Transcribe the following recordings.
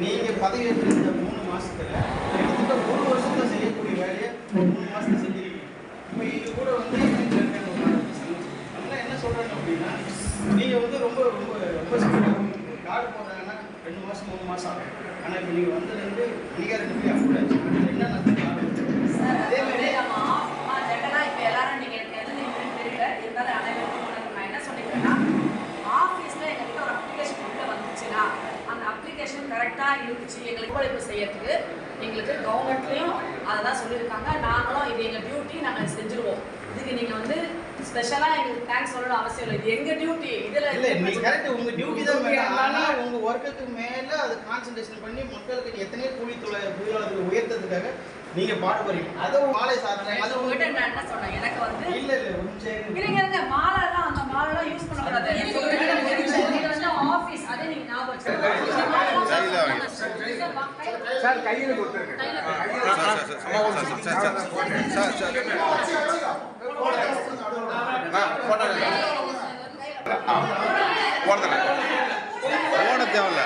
நீங்க பதவி இந்த மூணு மாசத்துல கிட்டத்தட்ட ஒரு வருஷத்துல செய்யக்கூடிய வேலையை மூணு மாசத்துல செஞ்சிருக்கீங்க. இப்போ இது கூட வந்து என்ன சொல்றாங்க அப்படின்னா நீங்க வந்து ரொம்ப ரொம்ப ரொம்ப சீக்கிரம் கார்டு போடுறாங்கன்னா ரெண்டு மாசம் மூணு மாசம் ஆகும். ஆனா இப்போ நீங்க வந்ததுலேருந்து இருந்து எப்படி அப்ளை என்ன நடந்தது அதே மாதிரி ஆ இருந்துச்சு, எங்களுக்கு ஒத்துழைப்பு செய்யறதுக்கு எங்களுக்கு கவர்மெண்ட்லயும் அததான் சொல்லியிருக்காங்க. நாங்களும் இது எங்க டியூட்டி நாங்க செஞ்சுருவோம். இதுக்கு நீங்க வந்து ஸ்பெஷலா எங்களுக்கு தேங்க்ஸ் சொல்லணும் அவசியம் இல்லை. இது எங்க டியூட்டி இதுல இல்ல நீங்க பிரச்சனை- கரெக்ட் உங்க டியூட்டி தான் Duty வேணும் ஆனா இருந்தாலும் உங்க ஒர்க்குக்கு மேல அது கான்சென்ட்ரேஷன் பண்ணி மக்களுக்கு எத்தனையோ கூலி தொழில் தொழிலாளர்கள் உயர்த்ததுக்காக நீங்க பாடுபடுறீங்க. அதை மாலை சாதனை அது உங்ககிட்ட நான் என்ன சொன்னேன்? எனக்கு வந்து இல்ல இல்ல இருங்க. இருங்க இருங்க மாலைலாம் அந்த மாலைலாம் யூஸ் பண்ணக்கூடாது இது வந்து ஆபீஸ் அதே நீங்க ஞாபகம் வச்சுக்கோங்க சார் கையில் கொடுத்துருங்க. ஓட தேவையில்ல.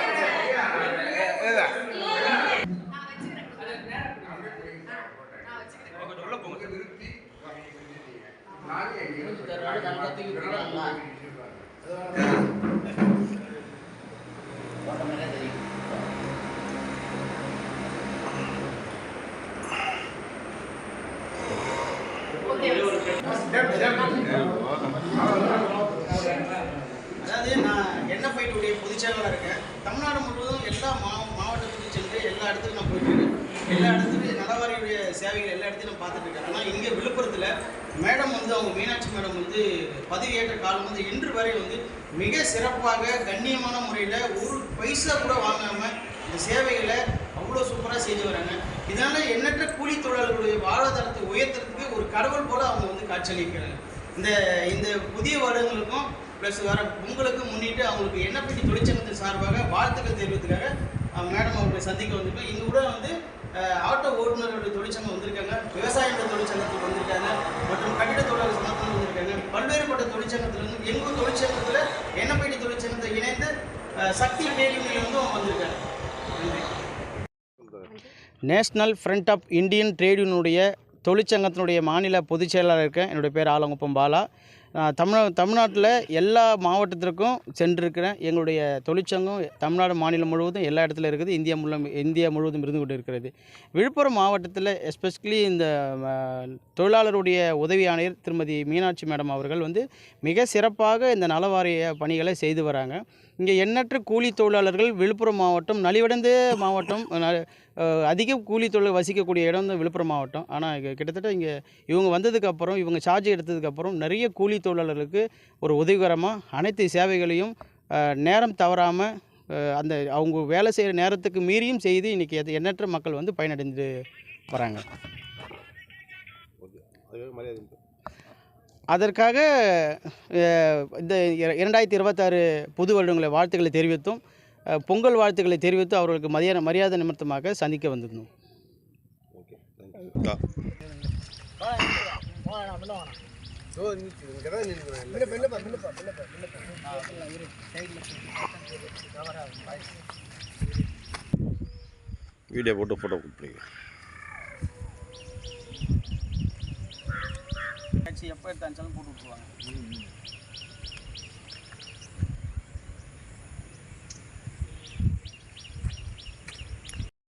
அதாவது நான் என்எஃப்ஐ உடைய பொதுச் செயலாளர் இருக்கேன். தமிழ்நாடு முழுவதும் எல்லா மாவ மாவட்டத்துக்கு சென்று எல்லா இடத்துக்கும் நான் போயிட்டு இருக்கேன். எல்லா இடத்துலையும் நலவாரியுடைய சேவைகள் எல்லா இடத்தையும் நான் பார்த்துட்டு இருக்கேன். ஆனால் இங்கே விழுப்புரத்தில் மேடம் வந்து அவங்க மீனாட்சி மேடம் வந்து பதவியேற்ற காலம் வந்து இன்று வரை வந்து மிக சிறப்பாக கண்ணியமான முறையில் ஒரு பைசா கூட வாங்காமல் இந்த சேவைகளை அவ்வளோ சூப்பராக செஞ்சு வராங்க. இதனால் எண்ணற்ற கூலி தொழிலாளர்களுடைய வாழ்வாதாரத்தை உயர்த்துறதுக்கு ஒரு கடவுள் போல அவங்க வந்து காட்சியளிக்கிறாங்க. இந்த இந்த புதிய வருடங்களுக்கும் ப்ளஸ் வர உங்களுக்கு முன்னிட்டு அவங்களுக்கு என்ன பற்றி தொழிற்சங்கத்தின் சார்பாக வாழ்த்துக்கள் தெரிவித்துக்காக அவங்க மேடம் அவர்களை சந்திக்க வந்திருக்கோம். இங்கே கூட வந்து ஆட்டோ ஓட்டுநர்களுடைய தொழிற்சங்கம் வந்திருக்காங்க விவசாய தொழிற்சங்கத்துக்கு வந்திருக்காங்க மற்றும் கட்டிட தொழிலாளர் சங்கத்தில் வந்திருக்காங்க. பல்வேறுபட்ட தொழிற்சங்கத்திலிருந்து எங்கள் தொழிற்சங்கத்தில் எண்ணெய் தொழிற்சங்கத்தை இணைந்து சக்தி ட்ரேட் யூனியன்லேருந்தும் வந்திருக்காங்க. National front of Indian trade யூனியனுடைய தொழிற்சங்கத்தினுடைய மாநில பொதுச் செயலாளர் இருக்கேன் என்னுடைய பேர் ஆலங்குப்பம் பாலா. தமிழ் தமிழ்நாட்டில் எல்லா மாவட்டத்திற்கும் சென்றிருக்கிறேன் எங்களுடைய தொழிற்சங்கம் தமிழ்நாடு மாநிலம் முழுவதும் எல்லா இடத்துல இருக்குது. இந்தியா முழு இந்தியா முழுவதும் இருந்து கொண்டு இருக்கிறது விழுப்புரம் மாவட்டத்தில் எஸ்பெஷலி இந்த தொழிலாளருடைய உதவி ஆணையர் திருமதி மீனாட்சி மேடம் அவர்கள் வந்து மிக சிறப்பாக இந்த நலவாரிய பணிகளை செய்து வராங்க. இங்கே எண்ணற்ற கூலி தொழிலாளர்கள் விழுப்புரம் மாவட்டம் நலிவடைந்த மாவட்டம் அதிக கூலி தொழில் வசிக்கக்கூடிய இடம் வந்து விழுப்புரம் மாவட்டம். ஆனால் கிட்டத்தட்ட இங்கே இவங்க வந்ததுக்கப்புறம் இவங்க சார்ஜ் எடுத்ததுக்கப்புறம் நிறைய கூலி தொழிலாளர்களுக்கு ஒரு உதவிகரமாக அனைத்து சேவைகளையும் நேரம் தவறாமல் அந்த அவங்க வேலை செய்கிற நேரத்துக்கு மீறியும் செய்து இன்றைக்கி அது எண்ணற்ற மக்கள் வந்து பயனடைந்து வராங்க. அதற்காக இந்த இர- இரண்டாயிரத்தி இருபத்தாறு புது வருடங்களை வாழ்த்துக்களை தெரிவித்தும் பொங்கல் வாழ்த்துக்களை தெரிவித்து அவர்களுக்கு மரியாதை மரியாதை நிமித்தமாக சந்திக்க வந்திருந்தோம். வீடியோ போட்டு ஃபோட்டோ கொடுப்பீங்க. எப்போ எடுத்தாலும் போட்டு விட்ருவாங்க